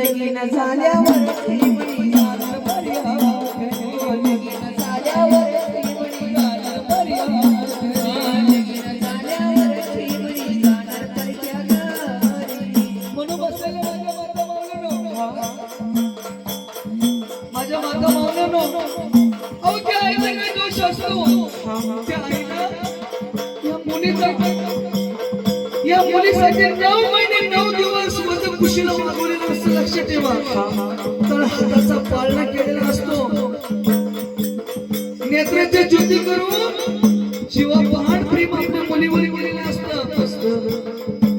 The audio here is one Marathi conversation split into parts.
लगीन झाल्यावर या मुलीसाठी नऊ महिने नऊ दिवस मत खुशीला लक्ष ठेवा तर हाताचा पाळणा केलेला असतो. नेत्राच्या ज्योती करून शिवा पहाड प्रेम आपल्या मुलीवर केलेलं असतं.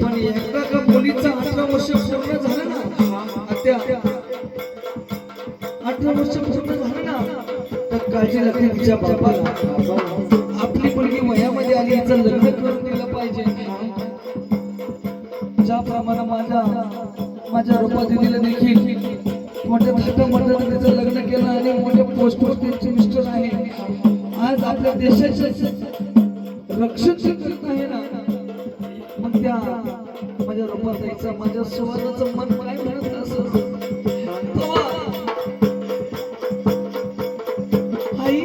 पण एकदा का मुलीचा अठरा वर्ष पूर्ण झालं ना आत्या अठरा वर्ष पूर्ण झालं ना तर काळजी लागते तिच्या बाबाला आपली मुलगी वयामध्ये आली याचं लग्न करून दिलं पाहिजे. ज्याप्रमाणे माझा माझ्या रूपा दिदीला देखील मोठ्या मोठ्या मंडळाने तिचं लग्न केलं आणि मोठ्या पोस्टवर त्यांचे मिस्टर आहे. आज आपल्या देशाचे रक्षण जे करत आहे ना मग त्या माझ्या रूपाताईचं माझ्या सुवर्णाचं मन काय म्हणत असं तेव्हा, आई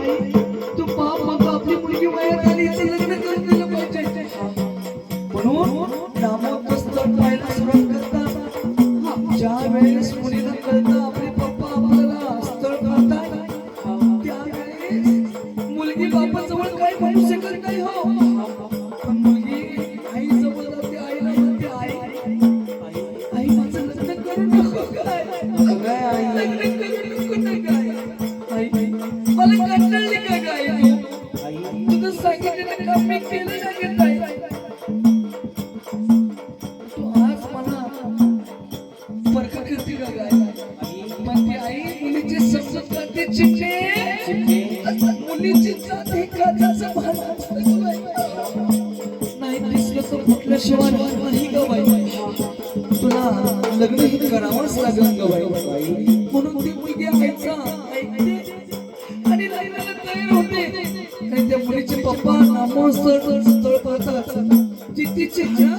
बापाजवळ काय म्हणू शकत नाही हो. पण मुलगी आई जवळ जाते आईला म्हणते आई आई माझं लग्न करू नको काय? लग्न करू नको ना काय? आई मला कंटाळली का काय? तू तुझं सांगितलेलं काम मी केलं नाही नाही दिसलं नाही तुला लग्नही करावंच लागेल ग बाई म्हणून ती मुलगी आईचा आणि लग्नाला तयार होते आणि त्या मुलीचे पप्पा नामोस्थळ स्थळ पाहतात तिथीचे ज्या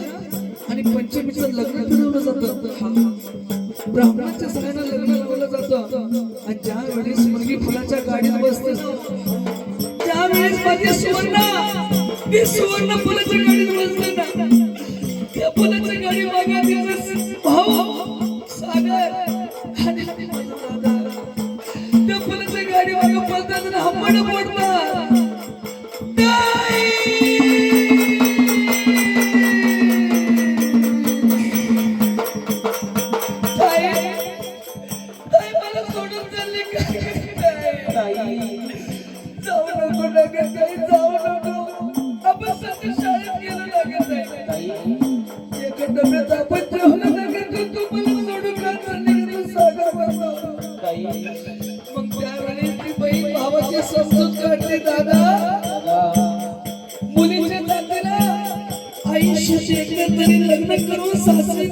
आणि पंचमीचं लग्न ठरवलं जातं ब्राह्मणाच्या सगळ्यांना लग्न लावलं जातं आणि ज्या वेळेस मुलगी फुलाच्या गाडीत बसते त्यावेळेस माझी सुवर्णा ती सुवर्ण मग त्यावेळी ती बहीण भावाची समजूत काढते दादा मुलीच्या जातीला आयुष्याचे एकदा तरी लग्न करून सासरी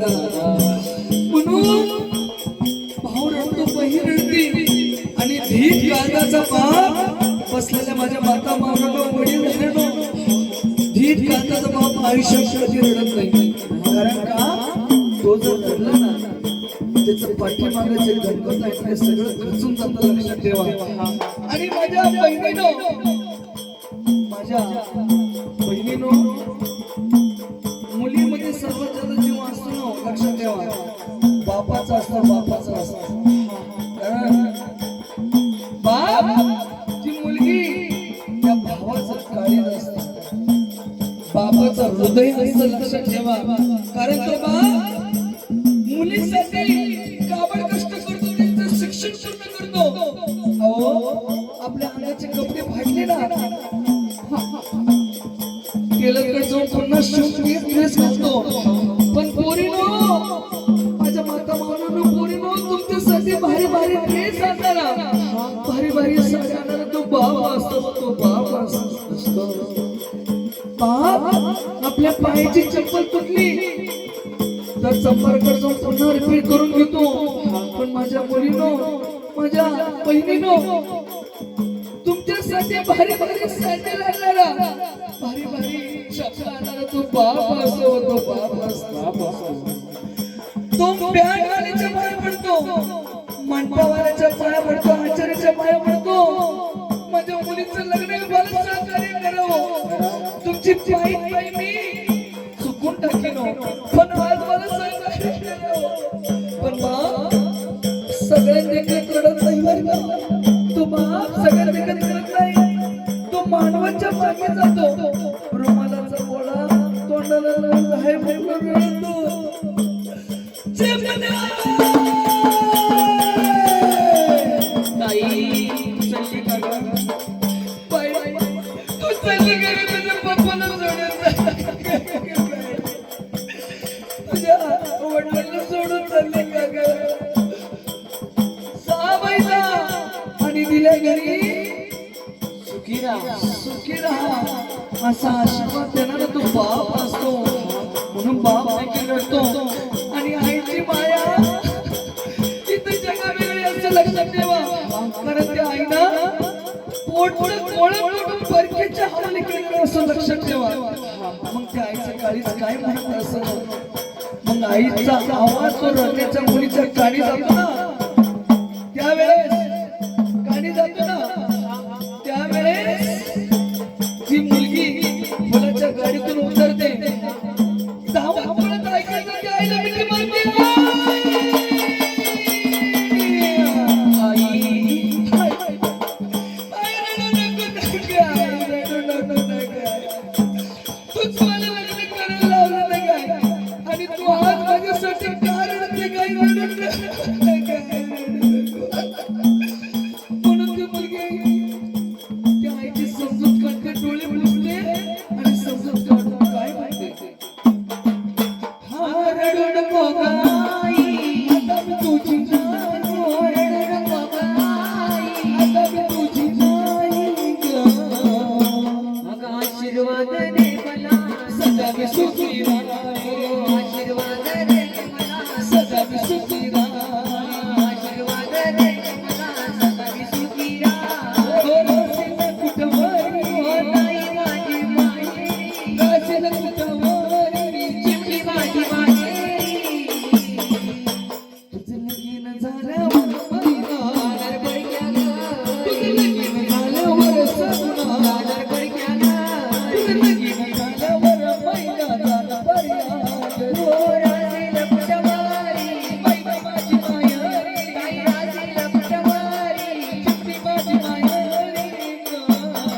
म्हणून भाऊ रडतो बहीण रडती आणि धीट कांदाचा बाप बसलेल्या माझ्या माता मावळलो वडील रडलो धीट कांदाचा बाप आयुष्यात कधी रडत नाही. कारण का? तो जर रडला ना त्याचं पाठीमागाचे गणपत आहे ते सगळं खचून जातं लक्षात ठेवा. आणि माझ्या बहिणीनो माझ्या बहिणीनो मुलीमध्ये सर्वात जास्त जीव लक्ष ठेवा. बापाचा असतो बापाचा असतो. बाप ती मुलगी त्या भावाचं काळीज असत बापाचं हृदय असतं लक्षात ठेवा. कारण तो बाप मुलीसाठी काबड कष्ट करतो त्यांचं शिक्षण पूर्ण करतो. अहो आपल्या अंगाचे कपडे फाडले ना. केलं टेलरकडे जाऊन पुन्हा शिवून ड्रेस घालतो. तो बाबा बाप आपल्या पायाची चप्पल तुटली. तर चंपारकडे जाऊन पुन्हा रिपीट करून घेतो पण माझ्या मुलीनो माझ्या बहिणीनो तुमच्यासाठी भारी भारी सँडल आणणारा भारी भारी आणणारा तो बाप असतो तो बाप असतो. तो बँड वाल्याच्या पाया पडतो मंडपावाल्याच्या पाया पडतो आचार्याच्या पाया पडतो. करावं मी चुकून टाकेन पण आज मला सहकार्य पण बाप सगळ्या देखत रडत नाही बरं तो बाप सगळ्या नाही. तो मानवाच्या मागे जातो. रुमालाचा गोळा तोंडाला लावून आहे म्हणून असा आशीर्वाद देणारा तो बाप असतो. म्हणून बाप देखील रडतो आणि आईची माया. इथे जगा वेगळी असं लक्षात ठेवा. कारण त्या आईनं पोट पोळत परकेच्या हवाली केलेलं असं लक्षात ठेवा. मग त्या आईचं काळीच काय म्हणत असं? मग आईचा आवाज तो रडण्याच्या मुलीच्या काळी जातो ना? त्यावेळेस